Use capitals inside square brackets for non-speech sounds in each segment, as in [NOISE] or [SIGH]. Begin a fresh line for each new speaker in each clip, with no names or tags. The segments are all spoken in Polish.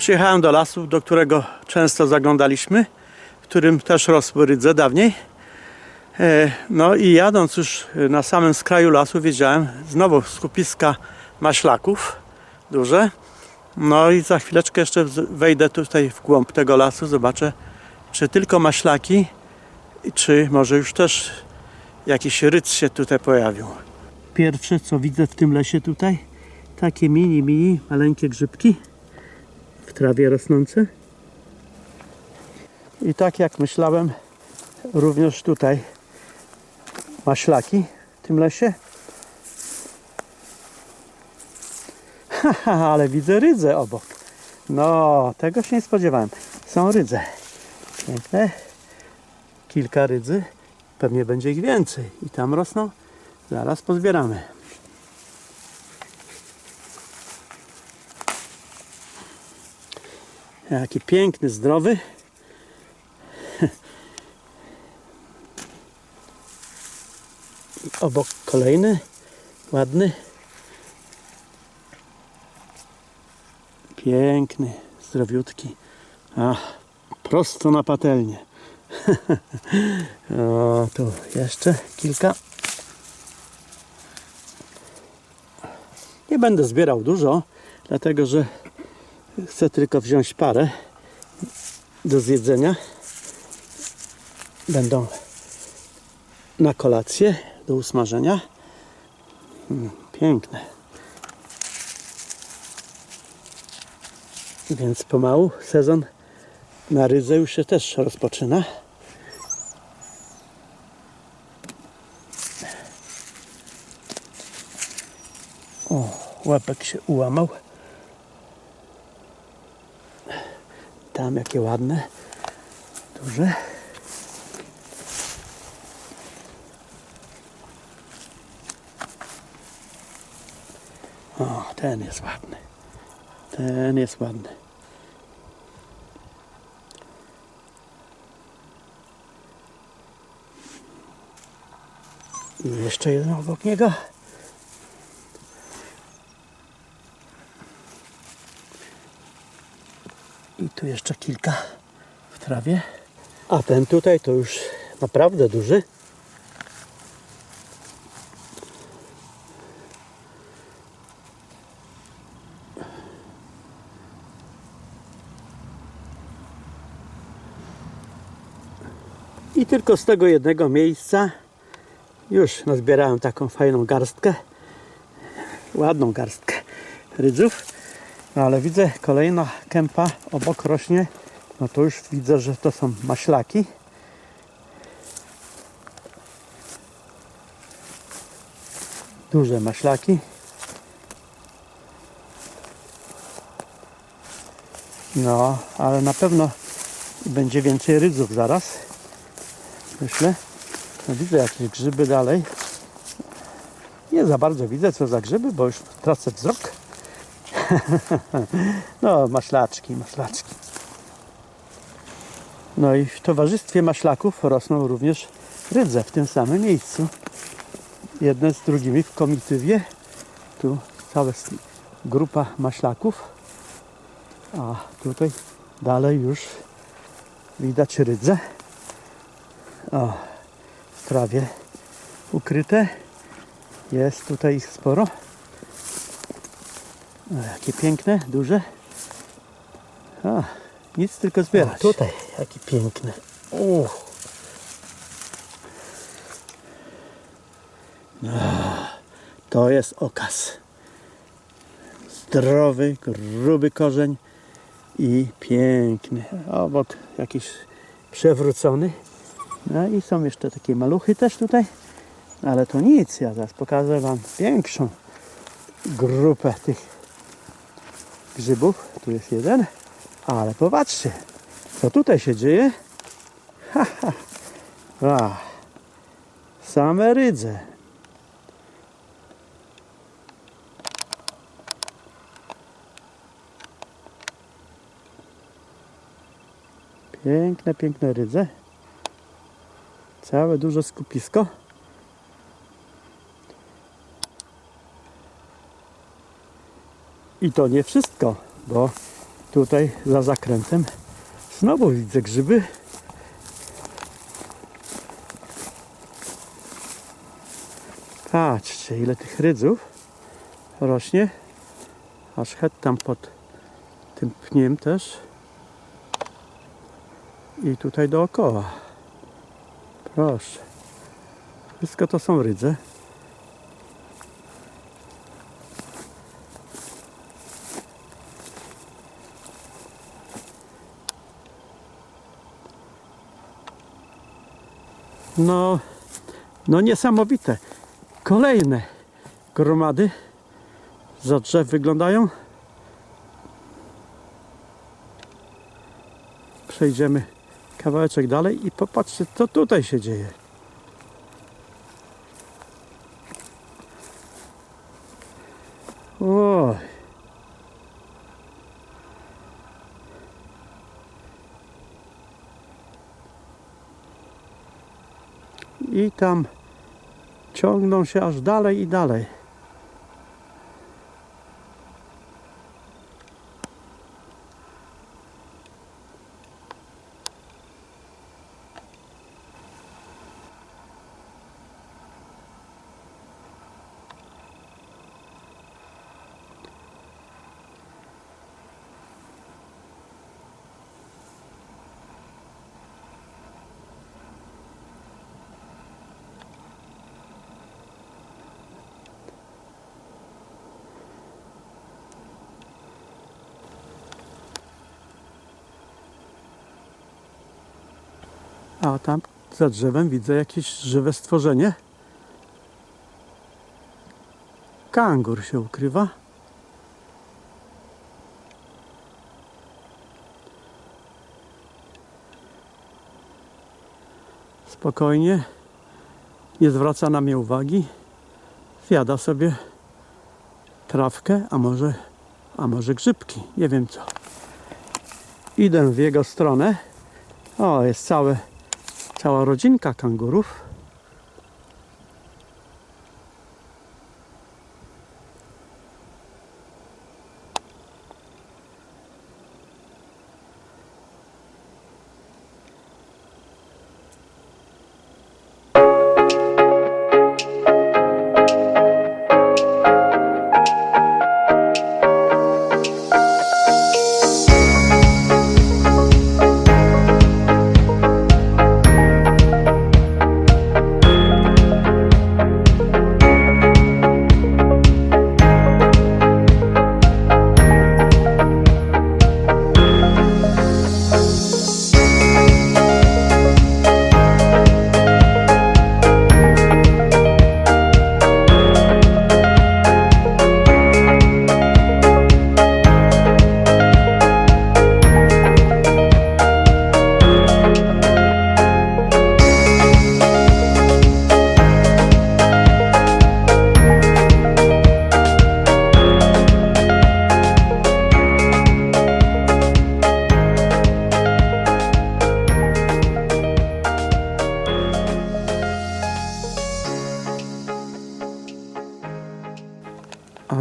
Przyjechałem do lasu, do którego często zaglądaliśmy, w którym też rosły rydze dawniej. E, No i jadąc już na samym skraju lasu widziałem znowu skupiska maślaków duże. No i za chwileczkę jeszcze wejdę tutaj w głąb tego lasu, zobaczę czy tylko maślaki, czy może już też jakiś rydz się tutaj pojawił. Pierwsze co widzę w tym lesie tutaj, takie mini, mini, maleńkie grzybki w trawie rosnące. I tak jak myślałem, również tutaj maślaki w tym lesie. [LAUGHS] Haha, ale widzę rydzę obok. No, tego się nie spodziewałem. Są rydze. Piękne. Kilka rydzy. Pewnie będzie ich więcej. I tam rosną. Zaraz pozbieramy. Jaki piękny, zdrowy. I obok kolejny, ładny. Piękny, zdrowiutki. Ach, prosto na patelnię. [LAUGHS] o, tu jeszcze kilka. Nie będę zbierał dużo, dlatego że chcę tylko wziąć parę do zjedzenia. Będą na kolację do usmażenia. Mm, Piękne. Więc pomału sezon na rydze już się też rozpoczyna. O, łapek się ułamał. Tam jakie ładne, duże. O, ten jest ładny. Ten jest ładny. I jeszcze jeden obok niego. Tu jeszcze kilka w trawie. A ten tutaj to już naprawdę duży. I tylko z tego jednego miejsca już nazbierałem taką fajną garstkę. Ładną garstkę rydzów. No ale widzę kolejna kępa obok rośnie. No to już widzę, że to są maślaki. Duże maślaki. No, ale na pewno będzie więcej rydzów zaraz. Myślę. No, widzę jakieś grzyby dalej. Nie za bardzo widzę co za grzyby, bo już tracę wzrok. [LAUGHS] No, maślaczki, maślaczki. No i w towarzystwie maślaków rosną również rydze w tym samym miejscu. Jedne z drugimi w komitywie. Tu cała grupa maślaków. A tutaj dalej już widać rydze. O, w trawie ukryte. Jest tutaj ich sporo. O, jakie piękne, duże. A, nic tylko zbierać.
O, tutaj,
jakie piękne.
Uch,
To jest okaz. Zdrowy, gruby korzeń i piękny. Obok jakiś przewrócony. No i są jeszcze takie maluchy też tutaj. Ale to nic, ja zaraz pokażę Wam większą grupę tych grzybów. Tu jest jeden. Ale popatrzcie, co tutaj się dzieje. Ha, ha. A, same rydze. Piękne, piękne rydze. Całe duże skupisko. I to nie wszystko, bo Tutaj za zakrętem znowu widzę grzyby. Patrzcie, ile tych rydzów rośnie. Aż het tam pod tym pniem też. I tutaj dookoła. Proszę. Wszystko to są rydze. No, no niesamowite. Kolejne gromady za drzew wyglądają. Przejdziemy kawałeczek dalej i popatrzcie, co tutaj się dzieje. I tam ciągną się aż dalej i dalej. A tam za drzewem widzę jakieś żywe stworzenie. Kangur się ukrywa. Spokojnie. Nie zwraca na mnie uwagi. Zjada sobie trawkę, a może, a może grzybki. Nie wiem co. Idę w jego stronę. O, jest całe cała rodzinka kangurów.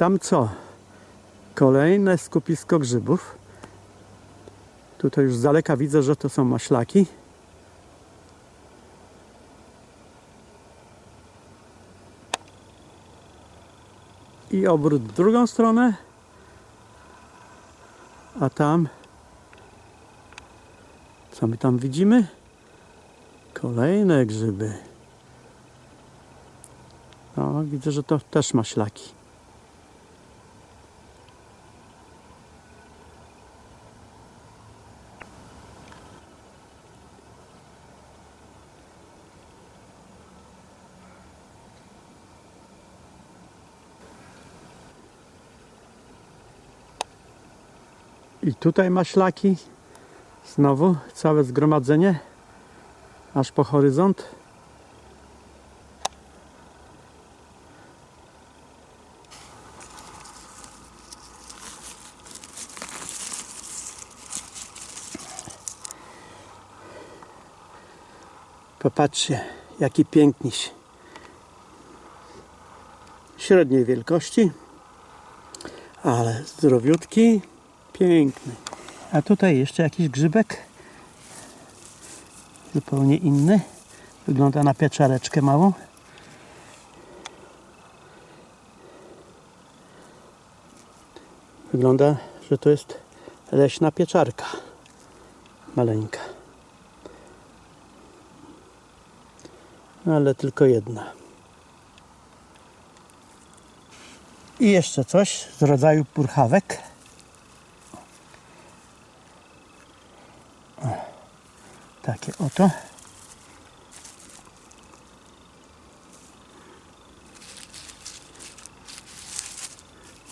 Tam co? Kolejne skupisko grzybów. Tutaj już z daleka widzę, że to są maślaki. I obrót w drugą stronę. A tam co my tam widzimy? Kolejne grzyby. O, widzę, że to też maślaki. I tutaj maślaki. Znowu całe zgromadzenie. Aż po horyzont. Popatrzcie, jaki piękniś. Średniej wielkości, ale zdrowiutki, piękny. A tutaj jeszcze jakiś grzybek. Zupełnie inny. Wygląda na pieczareczkę małą. Wygląda, że to jest leśna pieczarka. Maleńka. No, Ale tylko jedna. I jeszcze coś z rodzaju purchawek. Takie oto.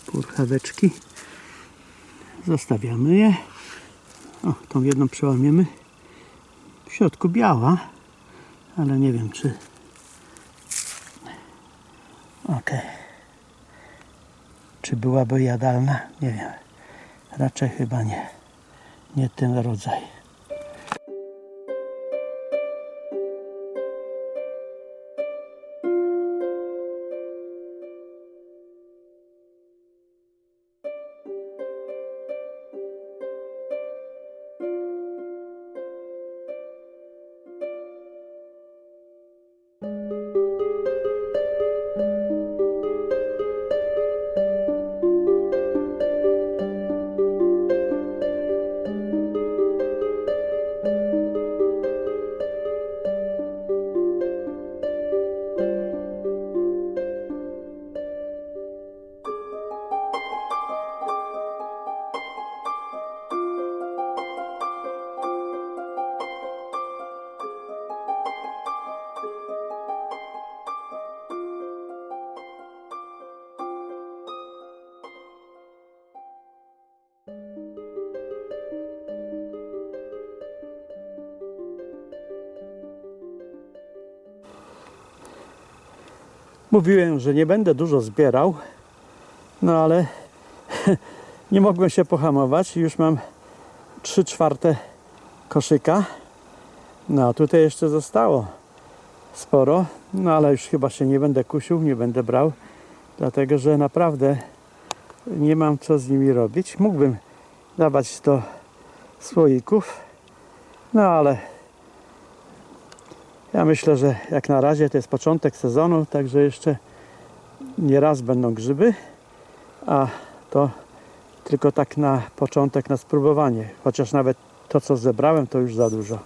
Purchaweczki. Zostawiamy je. O, tą jedną przełamiemy. W środku biała, ale nie wiem czy. Okej. Czy byłaby jadalna? Nie wiem. Raczej chyba nie. Nie ten rodzaj. Mówiłem, że nie będę dużo zbierał, no ale [LAUGHS] nie mogłem się pohamować. Już mam 3 czwarte koszyka. No a tutaj jeszcze zostało sporo, no ale już chyba się nie będę kusił, nie będę brał, dlatego że naprawdę nie mam co z nimi robić. Mógłbym dawać do słoików, no ale ja myślę, że jak na razie to jest początek sezonu, także jeszcze nie raz będą grzyby, a to tylko tak na początek, na spróbowanie. Chociaż nawet to, co zebrałem, to już za dużo.